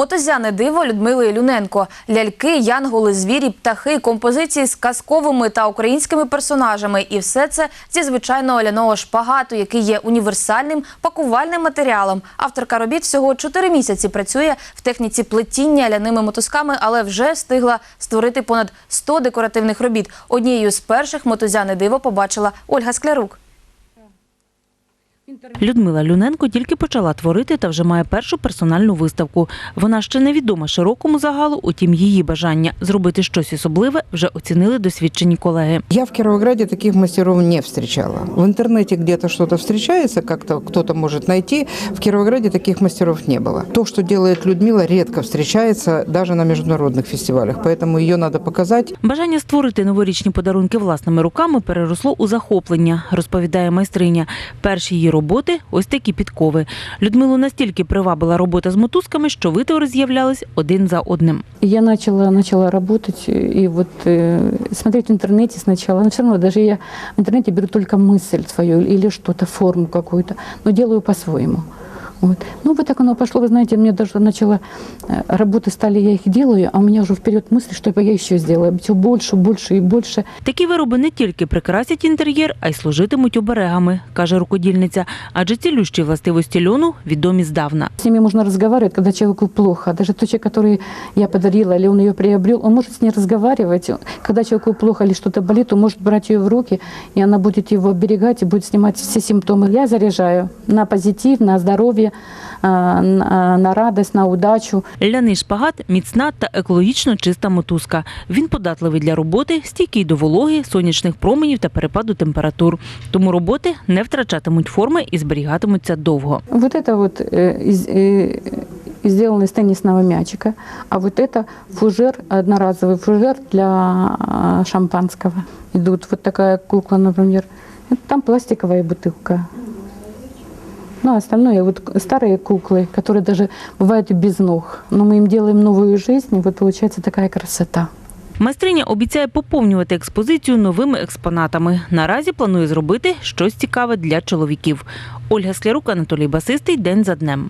Мотозяне диво Людмили Ілюненко. Ляльки, янголи, звірі, птахи, композиції з казковими та українськими персонажами. І все це зі звичайного ляного шпагату, який є універсальним пакувальним матеріалом. Авторка робіт всього 4 місяці працює в техніці плетіння ляними мотузками, але вже встигла створити понад 100 декоративних робіт. Однією з перших мотозяне диво побачила Ольга Склярук. Людмила Люненко тільки почала творити та вже має першу персональну виставку. Вона ще невідома широкому загалу, утім її бажання зробити щось особливе вже оцінили досвідчені колеги. Я в Кировограде таких мастеров не встречала. В интернете где-то что-то встречается, как-то кто-то может найти. В Кировограде таких мастеров не было. То, что делает Людмила, редко встречается даже на международных фестивалях, поэтому ее надо показать. Бажання створити новорічні подарунки власними руками переросло у захоплення, розповідає майстриня. Перші її роботи ось такі підкови. Людмилу настільки привабила робота з мотузками, що витвори з'являлись один за одним. Я почала начала работать и вот э, смотреть в интернете сначала. Но все равно даже я в интернете беру только мысль свою или что-то, форму какую-то, но делаю по-своему. Вот. Ну, вот так оно пошло, вы знаете, мне даже начало, э, работы стали, я их делаю, а у меня уже вперед мысль, что я еще сделаю. Все больше, больше и больше. Такі вироби не тільки прикрасять інтер'єр, а й служитимуть оберегами, каже рукодільниця. Адже цілющі властивості льону відомі здавна. С ними можно разговаривать, когда человеку плохо. Даже тот человек, который я подарила, или он ее приобрел, он может с ней разговаривать. Когда человеку плохо или что-то болит, он может брать ее в руки, и она будет его оберегать и будет снимать все симптомы. Я заряжаю на позитив, на здоровье, а, на на радость, на удачу. Ляний шпагат міцна та екологічно чиста мотузка. Він податливий для роботи, стійкий до вологи, сонячних променів та перепаду температур. Тому роботи не втрачатимуть форми і зберігатимуться довго. Вот это вот э, из, э, сделано из теннисного мячика, а вот это фужер, одноразовый фужер для а, шампанского. Идут вот такая кукла, например. Это Там пластиковая бутылка. Ну, а остальное вот старые куклы, которые даже бывают и без ног. Но мы им делаем новую жизнь, и вот получается такая красота. Майстриня обіцяє поповнювати експозицію новими експонатами. Наразі планує зробити щось цікаве для чоловіків. Ольга Склярук, Анатолій Басистий. День за днем.